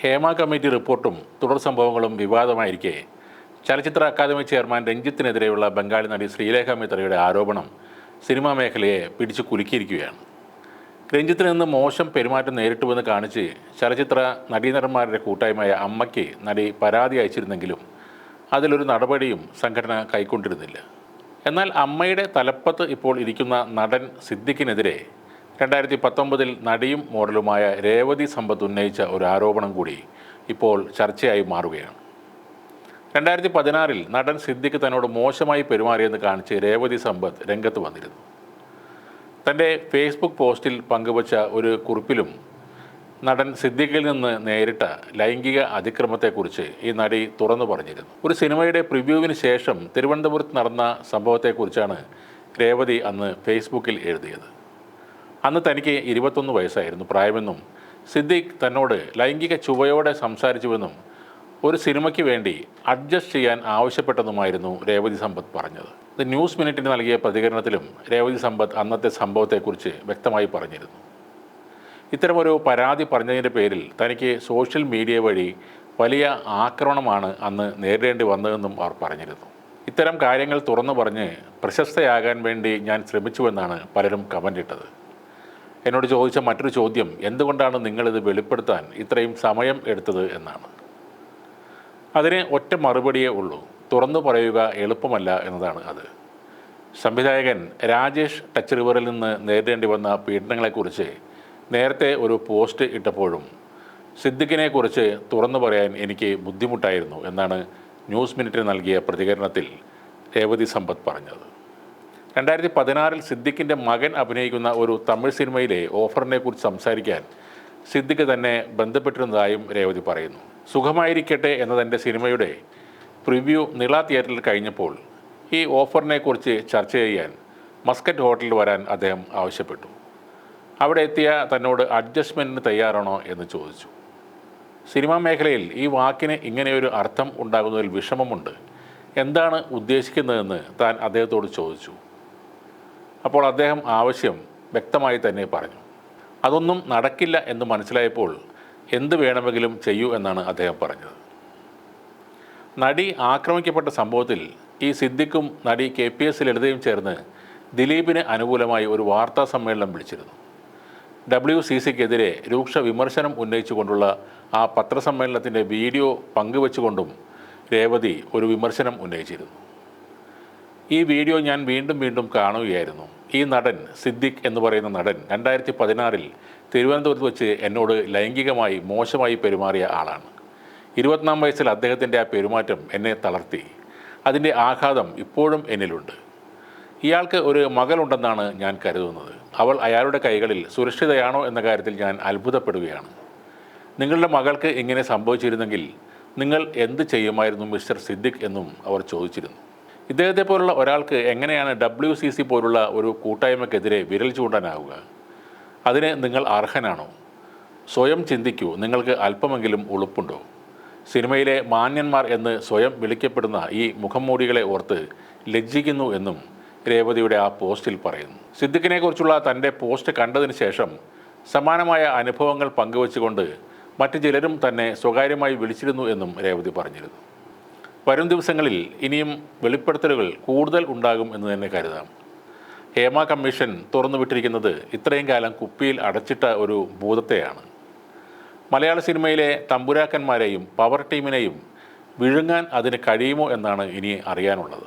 Hema committee റിപ്പോർട്ടും തുടർ സംഭവങ്ങളും വിവാദമായിരിക്കെ. ചലച്ചിത്ര അക്കാദമി ചെയർമാൻ രഞ്ജിത്തിനെതിരെയുള്ള ബംഗാളി നടി ശ്രീലേഖ മിത്രയുടെ ആരോപണം സിനിമാ മേഖലയെ പിടിച്ചു കുലുക്കിയിരിക്കുകയാണ്. രഞ്ജിത്തിൽ നിന്ന് മോശം പെരുമാറ്റം നേരിട്ടുവെന്ന് കാണിച്ച് ചലച്ചിത്ര നടീനടന്മാരുടെ കൂട്ടായ്മയായ അമ്മയ്ക്ക് നടി പരാതി അയച്ചിരുന്നെങ്കിലും അതിലൊരു നടപടിയും സംഘടന കൈക്കൊണ്ടിരുന്നില്ല. എന്നാൽ അമ്മയുടെ തലപ്പത്ത് ഇപ്പോൾ ഇരിക്കുന്ന നടൻ സിദ്ദിഖിനെതിരെ രണ്ടായിരത്തി പത്തൊമ്പതിൽ നടിയും മോഡലുമായ രേവതി സമ്പത്ത് ഉന്നയിച്ച ഒരു ആരോപണം കൂടി ഇപ്പോൾ ചർച്ചയായി മാറുകയാണ്. രണ്ടായിരത്തി പതിനാറിൽ നടൻ സിദ്ദിഖ് തന്നോട് മോശമായി പെരുമാറിയെന്ന് കാണിച്ച് രേവതി സമ്പത്ത് രംഗത്ത് വന്നിരുന്നു. തന്റെ ഫേസ്ബുക്ക് പോസ്റ്റിൽ പങ്കുവച്ച ഒരു കുറിപ്പിലും നടൻ സിദ്ദിഖിൽ നിന്ന് നേരിട്ട ലൈംഗിക അതിക്രമത്തെക്കുറിച്ച് ഈ നടി തുറന്നു പറഞ്ഞിരുന്നു. ഒരു സിനിമയുടെ പ്രിവ്യൂവിന് ശേഷം തിരുവനന്തപുരത്ത് നടന്ന സംഭവത്തെക്കുറിച്ചാണ് രേവതി അന്ന് ഫേസ്ബുക്കിൽ എഴുതിയത്. അന്ന് തനിക്ക് ഇരുപത്തൊന്ന് വയസ്സായിരുന്നു. പ്രായമെന്നും സിദ്ദീഖ് തന്നോട് ലൈംഗിക ചുവയോടെ സംസാരിച്ചുവെന്നും ഒരു സിനിമയ്ക്ക് വേണ്ടി അഡ്ജസ്റ്റ് ചെയ്യാൻ ആവശ്യപ്പെട്ടതുമായിരുന്നു രേവതി സമ്പത്ത് പറഞ്ഞത്. ദ ന്യൂസ് മിനിറ്റിന് നൽകിയ പ്രതികരണത്തിലും രേവതി സമ്പത്ത് അന്നത്തെ സംഭവത്തെക്കുറിച്ച് വ്യക്തമായി പറഞ്ഞിരുന്നു. ഇത്തരമൊരു പരാതി പറഞ്ഞതിന്റെ പേരിൽ തനിക്ക് സോഷ്യൽ മീഡിയ വഴി വലിയ ആക്രമണമാണ് അന്ന് നേരിടേണ്ടി വന്നതെന്നും അവർ പറഞ്ഞിരുന്നു. ഇത്തരം കാര്യങ്ങൾ തുറന്നു പറഞ്ഞ് പ്രശസ്തയാകാൻ വേണ്ടി ഞാൻ ശ്രമിച്ചുവെന്നാണ് പലരും കമന്റ് ഇട്ടത്. എന്നോട് ചോദിച്ച മറ്റൊരു ചോദ്യം എന്തുകൊണ്ടാണ് നിങ്ങളിത് വെളിപ്പെടുത്താൻ ഇത്രയും സമയം എടുത്തത് എന്നാണ്. അതിന് ഒറ്റ മറുപടിയേ ഉള്ളൂ തുറന്നു പറയുക എളുപ്പമല്ല എന്നതാണ് അത്. സംവിധായകൻ രാജേഷ് ടച്ച് റിവറിൽ നിന്ന് നേരിടേണ്ടി വന്ന പീഡനങ്ങളെക്കുറിച്ച് നേരത്തെ ഒരു പോസ്റ്റ് ഇട്ടപ്പോഴും സിദ്ദിഖിനെക്കുറിച്ച് തുറന്നു പറയാൻ എനിക്ക് ബുദ്ധിമുട്ടായിരുന്നു എന്നാണ് ന്യൂസ് മിനിറ്റിന് നൽകിയ പ്രതികരണത്തിൽ രേവതി സമ്പത്ത് പറഞ്ഞത്. രണ്ടായിരത്തി പതിനാറിൽ സിദ്ദിഖിന്റെ മകൻ അഭിനയിക്കുന്ന ഒരു തമിഴ് സിനിമയിലെ ഓഫറിനെ കുറിച്ച് സംസാരിക്കാൻ സിദ്ദിഖ് തന്നെ ബന്ധപ്പെട്ടിരുന്നതായും രേവതി പറയുന്നു. സുഖമായിരിക്കട്ടെ എന്നതെന്റെ സിനിമയുടെ പ്രിവ്യൂ നിള തിയേറ്ററിൽ കഴിഞ്ഞപ്പോൾ ഈ ഓഫറിനെക്കുറിച്ച് ചർച്ച ചെയ്യാൻ മസ്കറ്റ് ഹോട്ടലിൽ വരാൻ അദ്ദേഹം ആവശ്യപ്പെട്ടു. അവിടെ എത്തിയ തന്നോട് അഡ്ജസ്റ്റ്മെന്റിന് തയ്യാറാണോ എന്ന് ചോദിച്ചു. സിനിമാ മേഖലയിൽ ഈ വാക്കിന് ഇങ്ങനെയൊരു അർത്ഥം ഉണ്ടാകുന്നതിൽ വിഷമമുണ്ട്. എന്താണ് ഉദ്ദേശിക്കുന്നതെന്ന് താൻ അദ്ദേഹത്തോട് ചോദിച്ചു. അപ്പോൾ അദ്ദേഹം ആവശ്യം വ്യക്തമായി തന്നെ പറഞ്ഞു. അതൊന്നും നടക്കില്ല എന്ന് മനസ്സിലായപ്പോൾ എന്ത് വേണമെങ്കിലും ചെയ്യൂ എന്നാണ് അദ്ദേഹം പറഞ്ഞത്. നടി ആക്രമിക്കപ്പെട്ട സംഭവത്തിൽ ഈ സിദ്ദിഖും നടി കെ പി എസ് ലളിതയും ചേർന്ന് ദിലീപിന് അനുകൂലമായി ഒരു വാർത്താ സമ്മേളനം വിളിച്ചിരുന്നു. ഡബ്ല്യു സി സിക്കെതിരെ രൂക്ഷ വിമർശനം ഉന്നയിച്ചുകൊണ്ടുള്ള ആ പത്രസമ്മേളനത്തിന്റെ വീഡിയോ പങ്കുവച്ചുകൊണ്ടും രേവതി ഒരു വിമർശനം ഉന്നയിച്ചിരുന്നു. ഈ വീഡിയോ ഞാൻ വീണ്ടും വീണ്ടും കാണുകയായിരുന്നു. ഈ നടൻ സിദ്ദിഖ് എന്ന് പറയുന്ന നടൻ രണ്ടായിരത്തി പതിനാറിൽ തിരുവനന്തപുരത്ത് വെച്ച് എന്നോട് ലൈംഗികമായി മോശമായി പെരുമാറിയ ആളാണ്. ഇരുപത്തിനാം വയസ്സിൽ അദ്ദേഹത്തിന്റെ ആ പെരുമാറ്റം എന്നെ തളർത്തി. അതിന്റെ ആഘാതം ഇപ്പോഴും എന്നിലുണ്ട്. ഇയാൾക്ക് ഒരു മകളുണ്ടെന്നാണ് ഞാൻ കരുതുന്നത്. അവൾ അയാളുടെ കൈകളിൽ സുരക്ഷിതയാണോ എന്ന കാര്യത്തിൽ ഞാൻ അത്ഭുതപ്പെടുകയാണ്. നിങ്ങളുടെ മകൾക്ക് ഇങ്ങനെ സംഭവിച്ചിരുന്നെങ്കിൽ നിങ്ങൾ എന്ത് ചെയ്യുമായിരുന്നു മിസ്റ്റർ സിദ്ദിഖ് എന്നും അവർ ചോദിച്ചിരുന്നു. ഇദ്ദേഹത്തെ പോലുള്ള ഒരാൾക്ക് എങ്ങനെയാണ് ഡബ്ല്യു സി സി പോലുള്ള ഒരു കൂട്ടായ്മക്കെതിരെ വിരൽ ചൂണ്ടാനാവുക? അതിന് നിങ്ങൾ അർഹനാണോ? സ്വയം ചിന്തിക്കൂ. നിങ്ങൾക്ക് അല്പമെങ്കിലും ഉളുപ്പുണ്ടോ? സിനിമയിലെ മാന്യന്മാർ എന്ന് സ്വയം വിളിക്കപ്പെടുന്ന ഈ മുഖംമൂടികളെ ഓർത്ത് ലജ്ജിക്കുന്നു എന്നും രേവതിയുടെ ആ പോസ്റ്റിൽ പറയുന്നു. സിദ്ദിഖിനെക്കുറിച്ചുള്ള തന്റെ പോസ്റ്റ് കണ്ടതിന് ശേഷം സമാനമായ അനുഭവങ്ങൾ പങ്കുവച്ചുകൊണ്ട് മറ്റു ചിലരും തന്നെ സ്വകാര്യമായി വിളിച്ചിരുന്നു എന്നും രേവതി പറഞ്ഞിരുന്നു. വരും ദിവസങ്ങളിൽ ഇനിയും വെളിപ്പെടുത്തലുകൾ കൂടുതൽ ഉണ്ടാകും എന്ന് തന്നെ കരുതാം. ഹേമ കമ്മീഷൻ തുറന്നു തുറന്നുവിട്ടിരിക്കുന്നത് ഇത്രയും കാലം കുപ്പിയിൽ അടച്ചിട്ട ഒരു ഭൂതത്തെയാണ്. മലയാള സിനിമയിലെ തമ്പുരാക്കന്മാരെയും പവർ ടീമിനെയും വിഴുങ്ങാൻ അതിന് കഴിയുമോ എന്നാണ് ഇനി അറിയാനുള്ളത്.